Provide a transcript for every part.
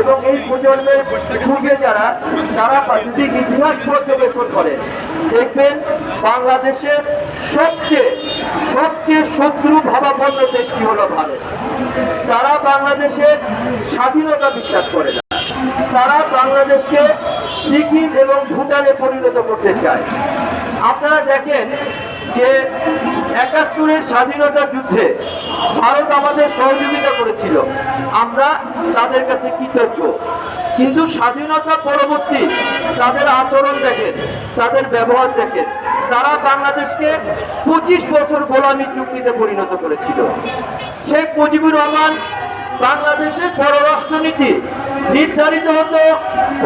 এবং এই প্রজন্মের যুগে যারা, তারা প্রাকৃতিক ইতিহাস পর্যবেক্ষণ করে। দেখবেন বাংলাদেশের সবচেয়ে সবচেয়ে শত্রু ভাবাপন্ন দেশটি হলো ভারত। তারা বাংলাদেশের স্বাধীনতা বিশ্বাস করে না। তারা বাংলাদেশকে সিকিম এবং ভুটানে পরিণত করতে চায় আপনারা দেখেন যে একাত্তরের স্বাধীনতা যুদ্ধে ভারত আমাদের সহযোগিতা করেছিল। আমরা তাদের কাছে কৃতজ্ঞ। কিন্তু স্বাধীনতা পরবর্তী তাদের আচরণ দেখেন, তাদের ব্যবহার দেখেন। তারা বাংলাদেশকে পঁচিশ বছর গোলামী চুক্তিতে পরিণত করেছিল। শেখ মুজিবুর রহমান বাংলাদেশের পররাষ্ট্রনীতি নির্ধারিত হতো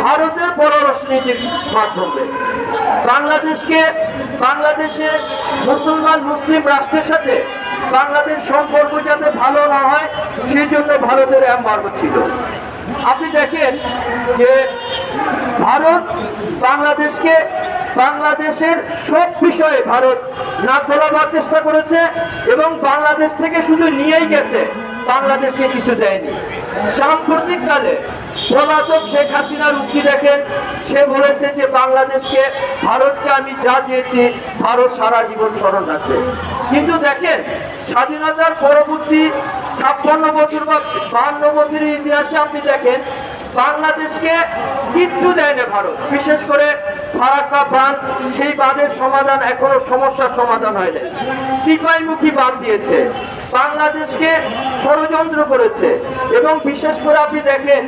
ভারতের পররাষ্ট্রনীতির মাধ্যমে। বাংলাদেশকে বাংলাদেশের মুসলমান, মুসলিম রাষ্ট্রের সাথে বাংলাদেশ সম্পর্ক যাতে ভালো না হয়, সেই জন্য ভারতের এম্বার্গো ছিল। আপনি দেখেন যে ভারত বাংলাদেশকে, বাংলাদেশের সব বিষয়ে ভারত না খোলাবার চেষ্টা করেছে এবং বাংলাদেশ থেকে শুধু নিয়েই গেছে। বাংলাদেশকে কিছু দেয়নি। সাম্প্রতিককালে পলাতক শেখ হাসিনার উক্তি দেখেন, সে বলেছে যে বাংলাদেশকে, ভারতকে আমি যা দিয়েছি, ভারত সারা জীবন স্মরণ রাখবে। কিন্তু দেখেন, স্বাধীনতার পরবর্তী ছাপ্পান্ন বছর বা বাহান্ন বছরের ইতিহাসে আপনি দেখেন, বাংলাদেশকে কিচ্ছু দেয় না ভারত। বিশেষ করে ফারাক্কা বাঁধ, সেই বাঁধের সমাধান এখনও সমস্যার সমাধান হয় নাই। সিপাহীমুখী বাঁধ দিয়েছে। বাংলাদেশকে ষড়যন্ত্র করেছে। এবং বিশেষ করে আপনি দেখেন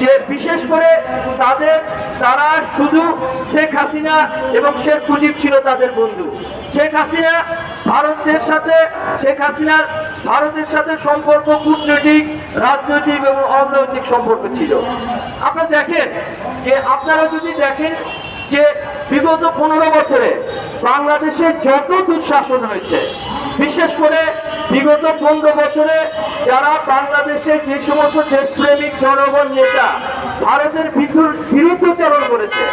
যে বিশেষ করে তাদের, তারা শুধু শেখ হাসিনা এবং শেখ মুজিব ছিল তাদের বন্ধু। শেখ হাসিনা ভারতের সাথে, শেখ হাসিনার ভারতের সাথে সম্পর্ক কূটনৈতিক, রাজনৈতিক এবং অর্থনৈতিক সম্পর্ক ছিল। আপনারা দেখেন যে, আপনারা যদি দেখেন যে বিগত পনেরো বছরে বাংলাদেশে যত দুঃশাসন হয়েছে, বিশেষ করে বিগত পনেরো বছরে যারা বাংলাদেশের যে সমস্ত দেশপ্রেমিক জনগণ নেতা ভারতের বিরু- চালন করেছে,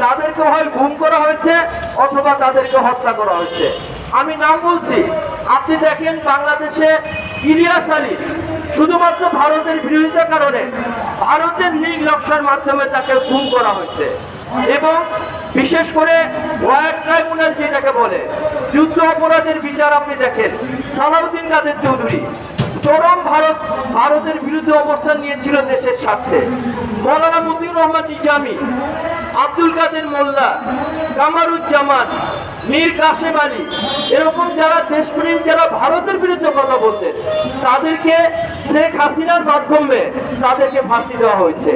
তাদেরকে হয় গুম করা হয়েছে অথবা তাদেরকে হত্যা করা হয়েছে। আমি নাম বলছি, আপনি দেখেন বাংলাদেশে ইলিয়াস আলী শুধুমাত্র ভারতের বিরোধিতার কারণে ভারতের লীগ নকশার মাধ্যমে তাকে খুন করা হয়েছে। এবং বিশেষ করে ওয়ার ট্রাইব্যুনাল যেটাকে বলে, যুদ্ধ অপরাধের বিচার আপনি দেখেন, সালাউদ্দিন কাদের চৌধুরী চরম ভারত, ভারতের বিরুদ্ধে অবস্থান নিয়েছিল দেশের স্বার্থে। মৌলানা মতিউর রহমান ইজামি, আব্দুল কাদের মোল্লা, কামারুজ্জামান, মীর কাশেম আলী, এরকম যারা দেশপ্রেম যারা ভারতের বিরুদ্ধে কথা বলতেন তাদেরকে শেখ হাসিনার মাধ্যমে তাদেরকে ফাঁসি দেওয়া হয়েছে।